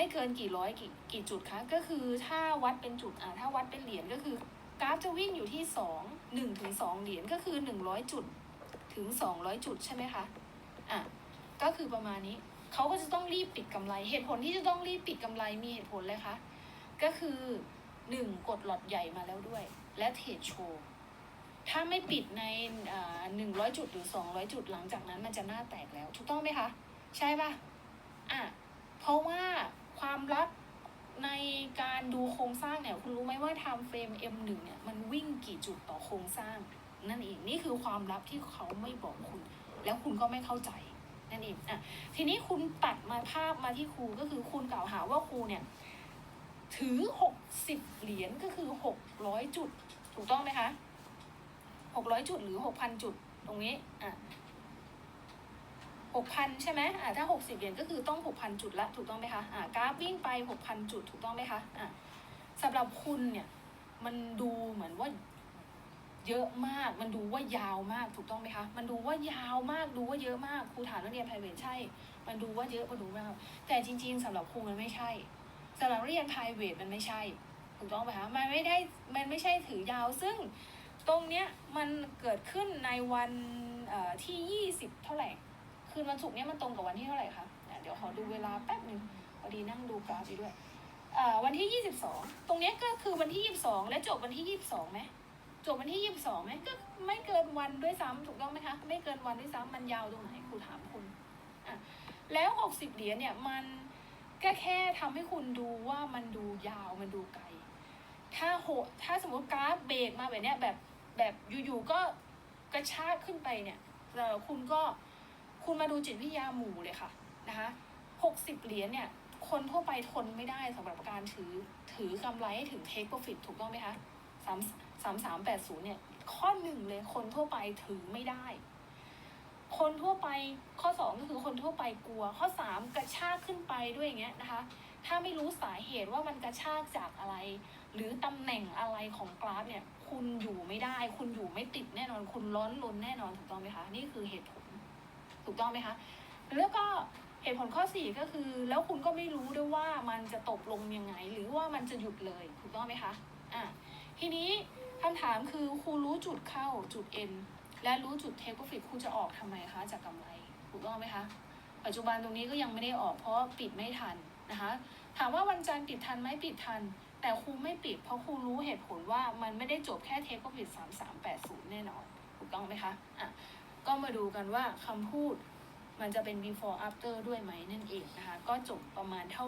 ไม่เกินกี่ร้อยกี่กี่จุดคะ ก็คือถ้าวัดเป็นจุดอ่าถ้าวัดเป็นเหรียญก็คือกราฟจะวิ่งอยู่ที่สองหนึ่งถึงสองเหรียญก็คือหนึ่งร้อยจุดถึงสองร้อยจุดใช่ไหมคะอะก็คือประมาณนี้เขาก็จะต้องรีบปิดกำไร เหตุผลที่จะต้องรีบปิดกำไรมีเหตุผลเลยคะก็คือหนึ่งกดหลอดใหญ่มาแล้วด้วย และเทรดโชว์ถ้าไม่ปิดในหนึ่งร้อยจุดหรือสองร้อยจุดหลังจากนั้นมันจะหน้าแตกแล้ว ถูกต้องไหมคะ ใช่ปะอะเพราะว่า ความลับในการดูโครงสร้างเนี่ยคุณรู้ไหมว่า time frame M1 เนี่ยมันวิ่งกี่จุดต่อโครงสร้าง นั่นเองนี่คือความลับที่เขาไม่บอกคุณ แล้วคุณก็ไม่เข้าใจนั่นเองอะทีนี้คุณตัดมาภาพมาที่ครูก็คือคุณกล่าวหาว่าครูเนี่ยถือหกสิบเหรียญก็คือหกร้อยจุด ถูกต้องไหมคะหกร้อยจุดหรือหกพันจุดตรงนี้อะ หกพันใช่ไหมอะถ้าหกสิบเหรียญก็คือต้องหกพันจุดละถูกต้องไหมคะอะกราฟวิ่งไปหกพันจุดถูกต้องไหมคะอะสำหรับคุณเนี่ยมันดูเหมือนว่าเยอะมาก มันดูว่ายาวมากถูกต้องไหมคะ มันดูว่ายาวมาก ดูว่าเยอะมากครูถามนักเรียนไพรเวทใช่ มันดูว่าเยอะมันดูมาก แต่จริง ๆสำหรับครูมันไม่ใช่สำหรับนักเรียนไพรเวทมันไม่ใช่ถูกต้องไหมคะ มันไม่ได้ มันไม่ใช่ถือยาว ซึ่งตรงเนี้ยมันเกิดขึ้นในวันที่ยี่สิบเท่าไหร่ คืนวันศุกร์เนี้ยมันตรงกับวันที่เท่าไหร่คะเดี๋ยวขอดูเวลาแป๊บหนึ่งพอดีนั่งดูกราฟอยู่ด้วยวันที่ยี่สิบสองตรงนี้ก็คือวันที่ยี่สิบสองและจบวันที่ยี่สิบสองไหมจบวันที่ยี่สิบสองไหมก็ไม่เกินวันด้วยซ้ำถูกต้องไหมคะ ไม่เกินวันด้วยซ้ำมันยาวตรงไหนครูถามคุณอะแล้วหกสิบเหรียญเนี่ยมันก็แค่ทำให้คุณดูว่ามันดูยาวมันดูไกล ถ้าโหถ้าสมมติกราฟเบรกมาแบบเนี้ยแบบแบบอยู่ๆก็กระชากขึ้นไปเนี่ยคุณก็ คุณมาดูจิตวิทยาหมู่เลยค่ะนะคะหกสิบเหรียญเนี่ยคนทั่วไปทนไม่ได้สำหรับการถือถือกำไรให้ถึง take profit ถูกต้องไหมคะสามสามสามแปดศูนย์เนี่ยข้อหนึ่งเลยคนทั่วไปถือไม่ได้ คนทั่วไปข้อสองก็คือคนทั่วไปกลัว ข้อสามกระชากขึ้นไปด้วยอย่างเงี้ยนะคะ ถ้าไม่รู้สาเหตุว่ามันกระชากจากอะไร หรือตำแหน่งอะไรของกราฟเนี่ย คุณอยู่ไม่ได้ คุณอยู่ไม่ติดแน่นอน คุณร้อนลนแน่นอนถูกต้องไหมคะ นี่คือเหตุผล ถูกต้องไหมคะ แล้วก็เหตุผลข้อสี่ก็คือ แล้วคุณก็ไม่รู้ด้วยว่ามันจะตกลงยังไง หรือว่ามันจะหยุดเลยถูกต้องไหมคะอะทีนี้คำถามคือครูรู้จุดเข้าจุด N และรู้จุด take profit ครูจะออกทำไมคะจากกำไรถูกต้องไหมคะปัจจุบันตรงนี้ก็ยังไม่ได้ออกเพราะปิดไม่ทันนะคะถามว่าวันจันทร์ปิดทันไหมปิดทัน แต่ครูไม่ปิดเพราะครูรู้เหตุผลว่ามันไม่ได้จบแค่ take profit สามสามแปดศูนย์แน่นอนถูกต้องไหมคะอะ ก็มาดูกันว่าคำพูดมันจะเป็น before after ด้วยไหมนั่นเองนะคะ ก็จบประมาณเท่า